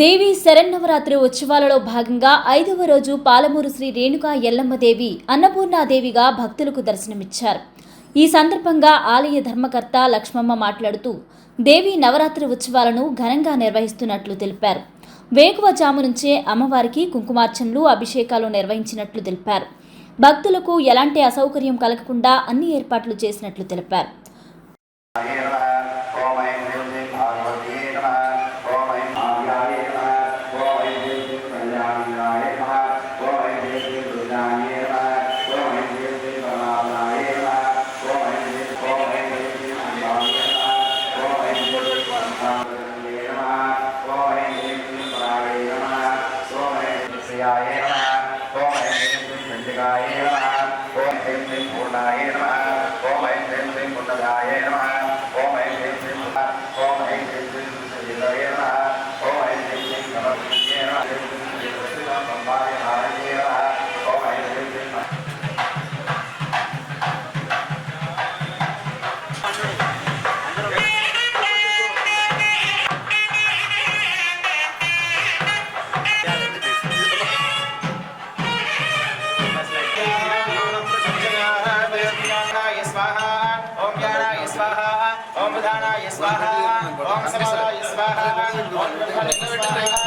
దేవి శరన్నవరాత్రి ఉత్సవాలలో భాగంగా ఐదవ రోజు పాలమూరు శ్రీ రేణుకా ఎల్లమ్మదేవి అన్నపూర్ణాదేవిగా భక్తులకు దర్శనమిచ్చారు. ఈ సందర్భంగా ఆలయ ధర్మకర్త లక్ష్మమ్మ మాట్లాడుతూ దేవి నవరాత్రి ఉత్సవాలను ఘనంగా నిర్వహిస్తున్నట్లు తెలిపారు. వేకువజాము నుంచే అమ్మవారికి కుంకుమార్చనలు అభిషేకాలు నిర్వహించినట్లు తెలిపారు. భక్తులకు ఎలాంటి అసౌకర్యం కలగకుండా అన్ని ఏర్పాట్లు చేసినట్లు తెలిపారు. ஓம் ஐம் ஸ்ரீ பூர்ணதாய நம ஓம் ஐம் ஸ்ரீ ஸ்ரீ ஓம் ஐம் ஸ்ரீ ஸ்ரீ ఓం విధానాయ స్వాహ ఓం సమాయ స్వాహ. ఓం బ్రహ్మ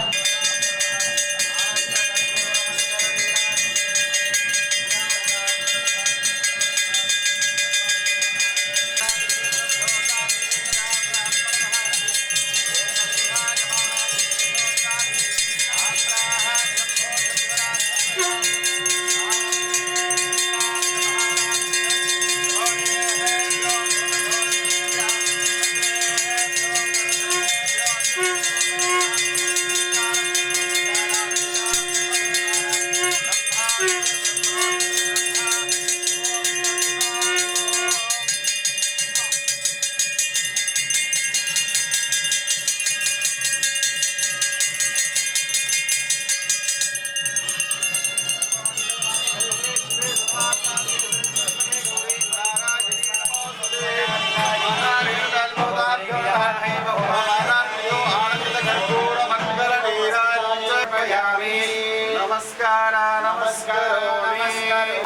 विधानाय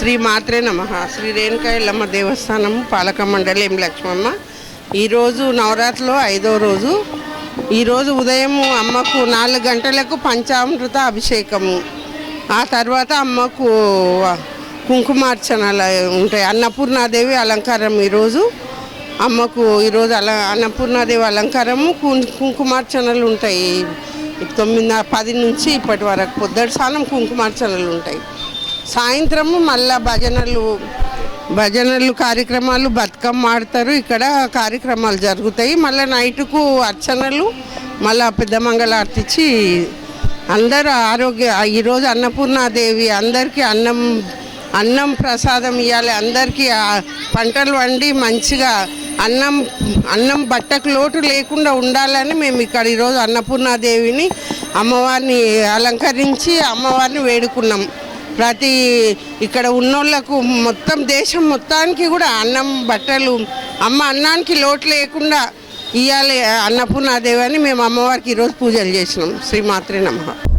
శ్రీ మాత్రే నమ. శ్రీ రేణుకా ఎల్లమ్మ దేవస్థానం పాలక మండలి ఎం లక్ష్మమ్మ. ఈరోజు నవరాత్రిలో ఐదో రోజు. ఈరోజు ఉదయం అమ్మకు నాలుగు గంటలకు పంచామృత అభిషేకము. ఆ తర్వాత అమ్మకు కుంకుమార్చనలు ఉంటాయి. అన్నపూర్ణాదేవి అలంకారం ఈరోజు అమ్మకు ఈరోజు అల అన్నపూర్ణాదేవి అలంకారము కుంకుమార్చనలు ఉంటాయి. తొమ్మిది పది నుంచి ఇప్పటి వరకు పొద్దుటి స్నానం కుంకుమార్చనలు ఉంటాయి. సాయంత్రము మళ్ళా భజనలు భజనలు కార్యక్రమాలు బతుకమ్మ ఆడతారు. ఇక్కడ కార్యక్రమాలు జరుగుతాయి. మళ్ళీ నైట్కు అర్చనలు మళ్ళా పెద్ద మంగళార్తి ఇచ్చి అందరూ ఆరోగ్య ఈరోజు అన్నపూర్ణాదేవి అందరికీ అన్నం అన్నం ప్రసాదం ఇవ్వాలి అందరికీ పంటలు వండి మంచిగా అన్నం అన్నం బట్టకు లోటు లేకుండా ఉండాలని మేము ఇక్కడ ఈరోజు అన్నపూర్ణాదేవిని అమ్మవారిని అలంకరించి అమ్మవారిని వేడుకున్నాం. ప్రతి ఇక్కడ ఉన్నోళ్ళకు మొత్తం దేశం మొత్తానికి కూడా అన్నం బట్టలు అమ్మ అన్నానికి లోటు లేకుండా ఇవ్వాలి అన్నపూర్ణాదేవి అని మేము అమ్మవారికి ఈరోజు పూజలు చేసినాం. శ్రీమాత్రే నమః.